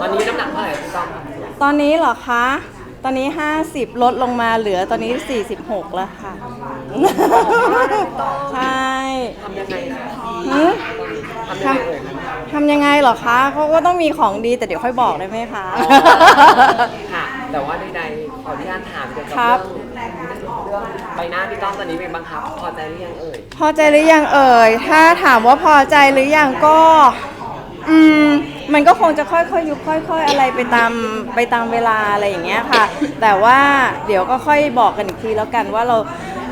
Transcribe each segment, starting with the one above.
ตอนนี้น้ำหนักเท่าไหร่พี่ต้อมครับตอนนี้เหรอคะ ตอนนี้ 50 ลดลงมาเหลือตอนนี้ 46 แล้วค่ะ ใช่ทำยังไงคะหือทำยังไงเอ่ยคะทำยังไงเหรอคะเขาก็ต้องมีของดีแต่เดี๋ยวค่อยบอกได้ไหมคะ ค่ะ แต่ว่าใดๆขออนุญาตถามเกี่ยวกับครับเรื่องเรื่องใบหน้าพี่ต้อมตอนนี้เป็นบังคับ พอใจหรือยังเอ่ย พอใจหรือยังเอ่ย ถ้าถามว่าพอใจหรือยังก็ อืมมันก็คงจะค่อยๆยุบค่อย ๆ อะไรไปตามไปตามเวลาอะไรอย่างเงี้ยค่ะ แต่ว่าเดี๋ยวก็ค่อยบอกกันอีกทีแล้วกันว่าเรา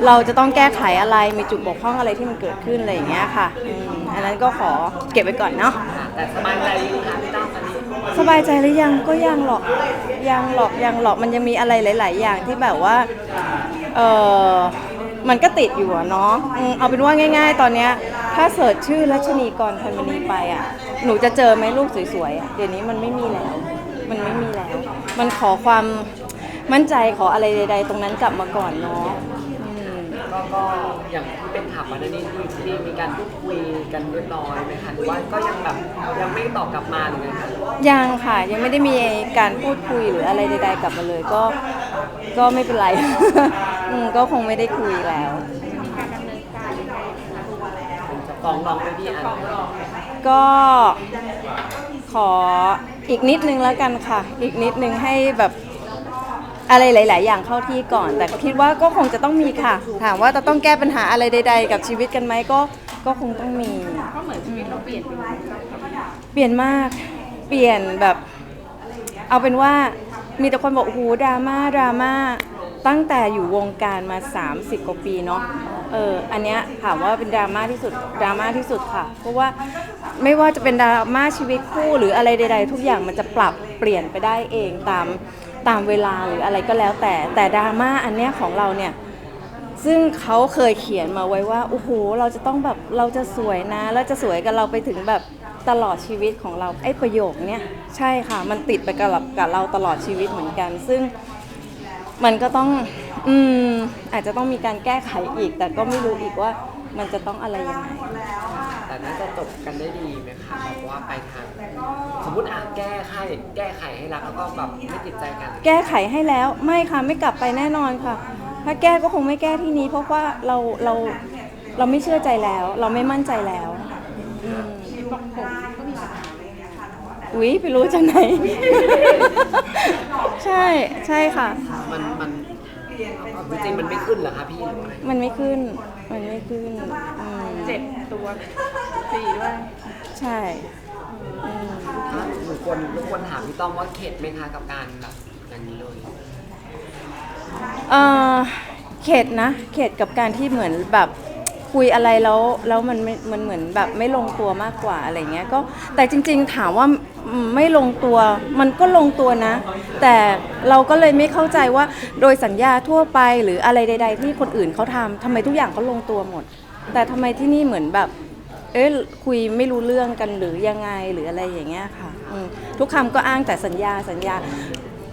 เราจะต้องแก้ไขอะไรมีจุดบกพร่องอะไรที่มันเกิดขึ้นอะไรอย่างเงี้ยค่ะอืมอันนั้นก็ขอเก็บไว้ก่อนเนาะค่ะแต่สบายใจดีค่ะพี่ต้อมตอนนี้สบายใจหรือยังก็ยังหรอกยังหรอกยังหรอกมันยังมีอะไรหลาย ๆ อย่างที่แบบว่าเออมันก็ติดอยู่อะเนาะอืมเอาเป็นว่าง่าย ๆ ตอนเนี้ย ถ้าเสิร์ชชื่อรัชนีกรพันมณีไปอะ หนูจะเจอไหมรูปสวยๆอะเดี๋ยวนี้มันไม่มีแล้ว มันไม่มีแล้ว มันขอความมั่นใจขออะไรใด ๆ ตรงนั้นกลับมาก่อนเนาะอืม ก็ก็อย่างที่เป็นข่าวมานั้นนี่ที่ที่มีการพูดคุยกันเรียบร้อยไหมคะหรือว่าก็ยังแบบยังไม่ตอบกลับมาหรือไงคะยังค่ะยังไม่ได้มีการพูดคุยหรืออะไรใด ๆ กลับมาเลยก็ก็ไม่เป็นไร อืมก็คงไม่ได้คุยแล้ว จะฟ้องร้องไหมพี่อันก็ขออีกนิดนึงแล้วกันค่ะ อีกนิดนึงให้แบบอะไรหลาย ๆ อย่างเข้าที่ก่อน แต่ก็คิดว่าก็คงจะต้องมีค่ะ ถามว่าจะต้องแก้ปัญหาอะไรใด ๆ กับชีวิตกันไหมก็ก็คงต้องมี ก็เหมือนชีวิตเราเปลี่ยนไปเลยเปลี่ยนมาก เปลี่ยนแบบ เอาเป็นว่ามีแต่คนบอกโอ้โหดราม่าดราม่าตั้งแต่อยู่วงการมา 30 กว่าปีเนาะ เอออันเนี้ยถามว่าเป็นดราม่าที่สุดดราม่าที่สุดค่ะ เพราะว่าไม่ว่าจะเป็นดราม่าชีวิตคู่หรืออะไรใด ๆ ทุกอย่างมันจะปรับเปลี่ยนไปได้เองตามตามเวลาหรืออะไรก็แล้วแต่แต่ดราม่าอันเนี้ยของเราเนี่ยซึ่งเขาเคยเขียนมาไว้ว่าโอ้โหเราจะต้องแบบเราจะสวยนะ แล้วจะสวยกับเราไปถึงแบบตลอดชีวิตของเราไอ้ประโยคเนี้ยใช่ค่ะ มันติดไปกับกับเราตลอดชีวิตเหมือนกัน ซึ่งมันก็ต้อง อืมอาจจะต้องมีการแก้ไขอีก แต่ก็ไม่รู้อีกว่ามันจะต้องอะไรยังไง แต่น่าจะจบกันได้ดีไหมคะแบบว่าไปทางสมมติอะแก้ไขแก้ไขให้รักแล้วก็แบบไม่ติดใจกันแก้ไขให้แล้วไม่ค่ะไม่กลับไปแน่นอนค่ะ ถ้าแก้ก็คงไม่แก้ที่นี้ เพราะว่าเราเราเราไม่เชื่อใจแล้ว เราไม่มั่นใจแล้วอืมบอกผมก็มีปัญหาอุ๊ยไปรู้จากไหน ใช่ใช่ค่ะ มันมัน เอาจริงๆมันไม่ขึ้นเหรอคะพี่หรือว่าไงมันไม่ขึ้น มันไม่ขึ้นอืมเจ็บตัวสี่ด้วยใช่อืมถ้าหนูควรรบกวนถามพี่ต้อมว่าเข็ดไหมคะกับการแบบอย่างนี้เลยเอ่อเข็ดนะ เข็ดกับการที่เหมือนแบบ คุยอะไรแล้วแล้วมันไม่มันเหมือนแบบไม่ลงตัวมากกว่าอะไรเงี้ยก็แต่จริงๆถามว่าไม่ลงตัวมันก็ลงตัวนะ แต่เราก็เลยไม่เข้าใจว่าโดยสัญญาทั่วไปหรืออะไรใด ๆ ที่คนอื่นเขาทำทำไมทุกอย่างเขาลงตัวหมด แต่ทำไมที่นี่เหมือนแบบ เอ๊ะคุยไม่รู้เรื่องกันหรือยังไงหรืออะไรอย่างเงี้ยค่ะทุกคำก็อ้างแต่สัญญาสัญญา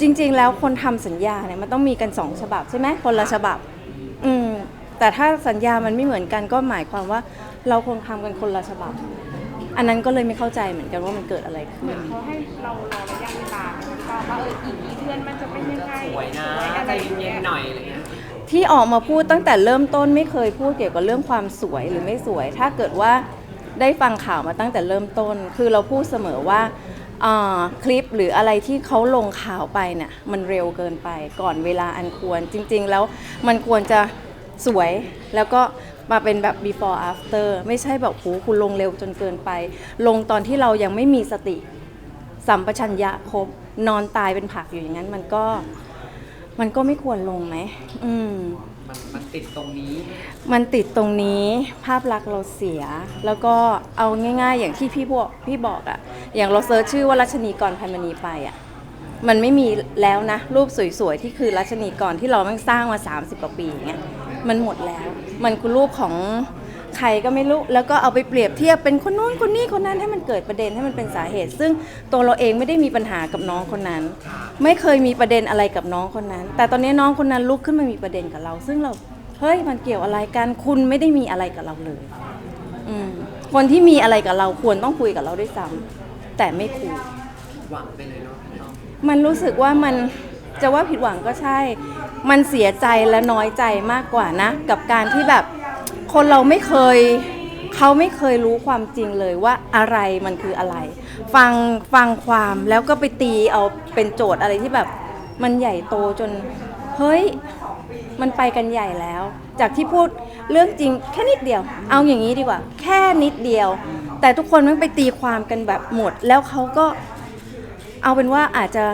จริง ๆ แล้วคนทำสัญญาเนี่ยมันต้องมีกันสองฉบับใช่ไหมคนละฉบับ อืม แต่ถ้าสัญญามันไม่เหมือนกันก็หมายความว่าเราคงทำกันคนละฉบับ อันนั้นก็เลยไม่เข้าใจเหมือนกันว่ามันเกิดอะไรขึ้น เขาให้เรารอระยะเวลานะคะว่าเอออีกกี่เดือนมันจะเป็นยังไงสวยนะอะใจไรอย่างเย็เงี้นยๆหน่อยอะไรเงี้ยที่ออกมาพูดตั้งแต่เริ่มต้นไม่เคยพูดเกี่ยวกับเรื่องความสวยหรือไม่สวย ถ้าเกิดว่าได้ฟังข่าวมาตั้งแต่เริ่มต้น คือเราพูดเสมอว่าอ่าคลิปหรืออะไรที่เขาลงข่าวไปเนี่ยมันเร็วเกินไปก่อนเวลาอันควรจริง ๆ แล้วมันควรจะ สวยแล้วก็มาเป็นแบบ before after ไม่ใช่แบบโหคุณลงเร็วจนเกินไป ลงตอนที่เรายังไม่มีสติสัมปชัญญะครบนอนตายเป็นผักอยู่อย่างนั้นมันก็มันก็ไม่ควรลงไหมอืมมันมันติดตรงนี้ มันติดตรงนี้ภาพลักษณ์เราเสีย แล้วก็เอาง่าย ๆ อย่างที่พี่บอกพี่บอกอะอย่างเราเซิร์ชชื่อว่ารัชนีกรพันมณีไปอะมันไม่มีแล้วนะ รูปสวยๆ ที่คือรัชนีกรที่เราแม่งสร้างมา 30 กว่าปีอย่างเงี้ย มันหมดแล้ว มันคือรูปของใครก็ไม่รู้ แล้วก็เอาไปเปรียบเทียบเป็นคนนู้นคนนี้คนนั้นให้มันเกิดประเด็นให้มันเป็นสาเหตุ ซึ่งตัวเราเองไม่ได้มีปัญหากับน้องคนนั้น ไม่เคยมีประเด็นอะไรกับน้องคนนั้น แต่ตอนนี้น้องคนนั้นลุกขึ้นมามีประเด็นกับเรา ซึ่งเราเฮ้ยมันเกี่ยวอะไรกันคุณไม่ได้มีอะไรกับเราเลยอืมคนที่มีอะไรกับเราควรต้องคุยกับเราด้วยซ้ำแต่ไม่คุย หวังไปเลยเนาะพี่ต้อมมันรู้สึกว่ามันจะว่าผิดหวังก็ใช่ มันเสียใจและน้อยใจมากกว่านะ กับการที่แบบคนเราไม่เคยเขาไม่เคยรู้ความจริงเลยว่าอะไรมันคืออะไร ฟังฟังความแล้วก็ไปตีเอาเป็นโจทย์อะไรที่แบบ มันใหญ่โตจน เฮ้ย มันไปกันใหญ่แล้ว จากที่พูดเรื่องจริงแค่นิดเดียว เอาอย่างนี้ดีกว่า แค่นิดเดียว แต่ทุกคนมันไปตีความกันแบบหมด แล้วเขาก็เอาเป็นว่าอาจจะ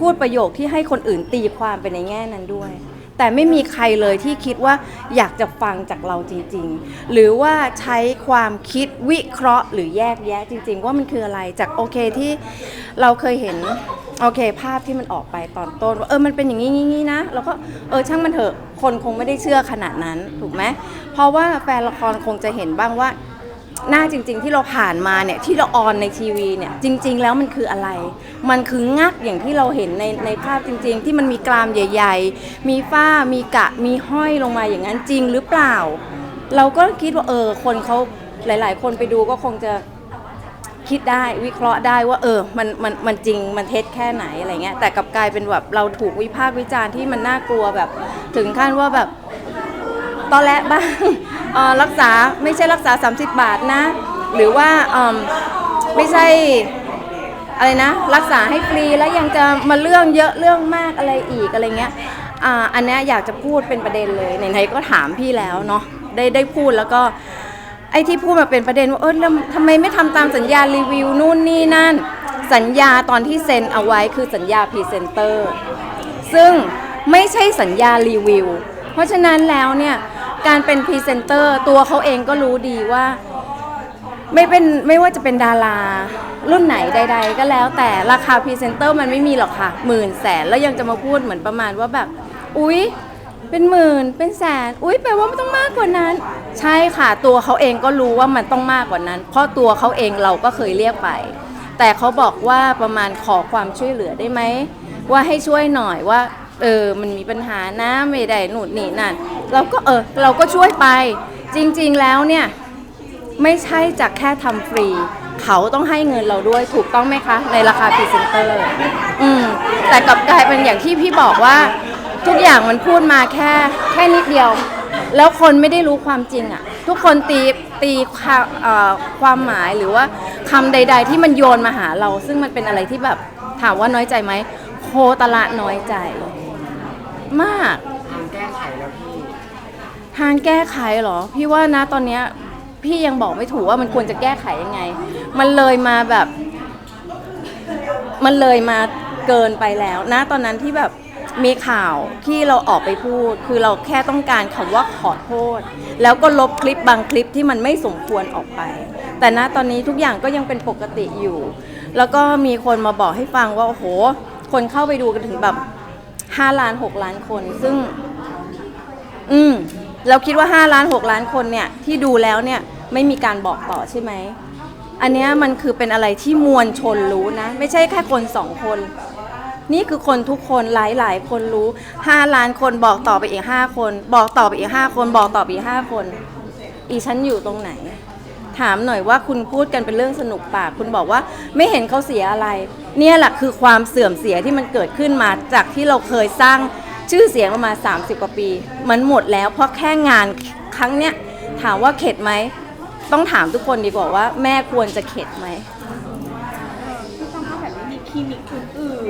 พูดประโยคที่ให้คนอื่นตีความไปในแง่นั้นด้วย แต่ไม่มีใครเลยที่คิดว่าอยากจะฟังจากเราจริง ๆ หรือว่าใช้ความคิดวิเคราะห์ หรือแยกแยะจริง ๆ ว่ามันคืออะไรจากโอเคที่เราเคยเห็นโอเค ภาพที่มันออกไปตอนต้นว่าเออมันเป็นอย่างนี้งี้นะเราก็เออช่างมันเถอะคนคงไม่ได้เชื่อขนาดนั้นถูกไหมเพราะว่าแฟนละครคงจะเห็นบ้างว่า หน้าจริง ๆ ที่เราผ่านมาเนี่ยที่เราออนในทีวีเนี่ยจริง ๆ แล้วมันคืออะไร มันคืองักอย่างที่เราเห็นในในภาพจริง ๆ ที่มันมีกรามใหญ่ ๆ มีฝ้ามีกะมีห้อยลงมาอย่างนั้นจริงหรือเปล่า เราก็คิดว่าเออคนเขาหลาย ๆ คนไปดูก็คงจะคิดได้วิเคราะห์ได้ว่าเออมันมันมันจริงมันเท็จแค่ไหนอะไรเงี้ยแต่กลับกลายเป็นแบบเราถูกวิพากษ์วิจารณ์ที่มันน่ากลัวแบบ ถึงขั้นว่าแบบตอนแรกบ้าง รักษาไม่ใช่รักษา 30 บาทนะ หรือว่าเอิ่มไม่ใช่อะไรนะ รักษาให้ฟรีแล้วยังจะมาเรื่องเยอะเรื่องมากอะไรอีกอะไรเงี้ยอ่าอันนี้อยากจะพูดเป็นประเด็นเลยไหนๆก็ถามพี่แล้วเนาะได้ได้พูดแล้วก็ไอ้ที่พูดมาเป็นประเด็นว่าเออแล้วทำไมไม่ทำตามสัญญารีวิวนู่นนี่นั่น สัญญาตอนที่เซ็นเอาไว้คือสัญญาพรีเซนเตอร์ซึ่งไม่ใช่สัญญารีวิว เพราะฉะนั้นแล้วเนี่ย การเป็นพรีเซนเตอร์ตัวเขาเองก็รู้ดีว่า ไม่เป็นไม่ว่าจะเป็นดารา รุ่นไหนใด ๆ ก็แล้วแต่ราคาพรีเซนเตอร์มันไม่มีหรอกค่ะหมื่นแสนแล้วยังจะมาพูดเหมือนประมาณว่าแบบ อุ๊ย เป็นหมื่นเป็นแสน อุ๊ยแปลว่ามันต้องมากกว่านั้น ใช่ค่ะตัวเขาเองก็รู้ว่ามันต้องมากกว่านั้น เพราะตัวเขาเองเราก็เคยเรียกไป แต่เขาบอกว่าประมาณขอความช่วยเหลือได้ไหมว่าให้ช่วยหน่อยว่า เออมันมีปัญหานะไม่ได้หนุนนี่นั่นเราก็เออเราก็ช่วยไป จริงๆแล้วเนี่ยไม่ใช่จากแค่ทำฟรี เขาต้องให้เงินเราด้วยถูกต้องไหมคะ ในราคาพรีเซนเตอร์อืมแต่กลับกลายเป็นอย่างที่พี่บอกว่า ทุกอย่างมันพูดมาแค่แค่นิดเดียว แล้วคนไม่ได้รู้ความจริงอะ่ะ ทุกคนตีตีความความหมายหรือว่าคำใด ๆ ที่มันโยนมาหาเรา ซึ่งมันเป็นอะไรที่แบบถามว่าน้อยใจไหมโคตรละน้อยใจ มาก ทางแก้ไขแล้วพี่ทางแก้ไขเหรอ พี่ว่านะตอนเนี้ยพี่ยังบอกไม่ถูกว่ามันควรจะแก้ไขยังไง มันเลยมาแบบ มันเลยมาเกินไปแล้วนะตอนนั้นที่แบบมีข่าวที่เราออกไปพูด คือเราแค่ต้องการคำว่าขอโทษ แล้วก็ลบคลิปบางคลิปที่มันไม่สมควรออกไป แต่ณตอนนี้ทุกอย่างก็ยังเป็นปกติอยู่ แล้วก็มีคนมาบอกให้ฟังว่าโอ้โห คนเข้าไปดูกันถึงแบบ 5 ล้าน 6 ล้านคน ซึ่ง อืม เราคิดว่า 5 ล้าน 6 ล้านคนเนี่ย ที่ดูแล้วเนี่ย ไม่มีการบอกต่อใช่ไหม อันเนี้ยมันคือเป็นอะไรที่มวลชนรู้นะ ไม่ใช่แค่คนสองคน นี่คือคนทุกคนหลายหลายคนรู้ 5 ล้านคนบอกต่อไปอีก 5 คน บอกต่อไปอีก 5 คน บอกต่อไปอีก 5 คน อีฉันอยู่ตรงไหนถามหน่อยว่าคุณพูดกันเป็นเรื่องสนุกปาก คุณบอกว่าไม่เห็นเขาเสียอะไร เนี่ยแหละคือความเสื่อมเสียที่มันเกิดขึ้นมาจากที่เราเคยสร้างชื่อเสียงมา 30 กว่าปี มันหมดแล้วเพราะแค่งานครั้งเนี้ยถามว่าเข็ดไหม ต้องถามทุกคนดีกว่าว่าแม่ควรจะเข็ดไหมพี่ต้องถ้าแบบนี้มีคลินิกอื่นๆ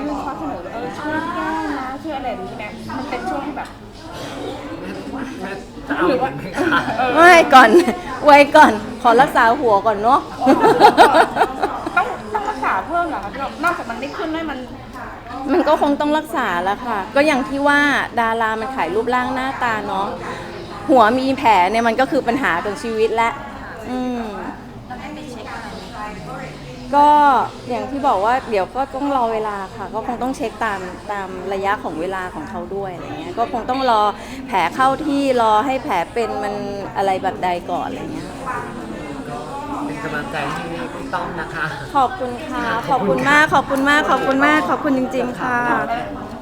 ยื่นข้อเสนอว่าเออช่วยแก้นะช่วยอะไรแบบนี้นะมันเป็นช่วงที่แบบแม่จะเอาหรือว่าไหมคะไม่ก่อน ไว้ก่อน ขอรักษาหัวก่อนเนาะ ต้องต้องรักษา เพิ่มเหรอคะพี่นอกจากมันไม่ขึ้นด้วยมันมันก็คงต้องรักษาแล้วค่ะ ก็อย่างที่ว่าดารามันขายรูปร่างหน้าตาเนาะหัวมีแผลเนี่ยมันก็คือปัญหาของชีวิตและอืมก็อย่างที่บอกว่าเดี๋ยวก็ต้องรอเวลาค่ะ ก็คงต้องเช็คตามตามระยะของเวลาของเขาด้วยอะไรเงี้ยก็คงต้องรอแผลเข้าที่รอให้แผลเป็นมันอะไรแบบใดก่อนอะไรเงี้ย เป็นกำลังใจให้พี่ ต้อมนะคะ ขอบคุณค่ะ ขอบคุณมาก ขอบคุณมาก ขอบคุณมาก ขอบคุณจริง ๆ ค่ะ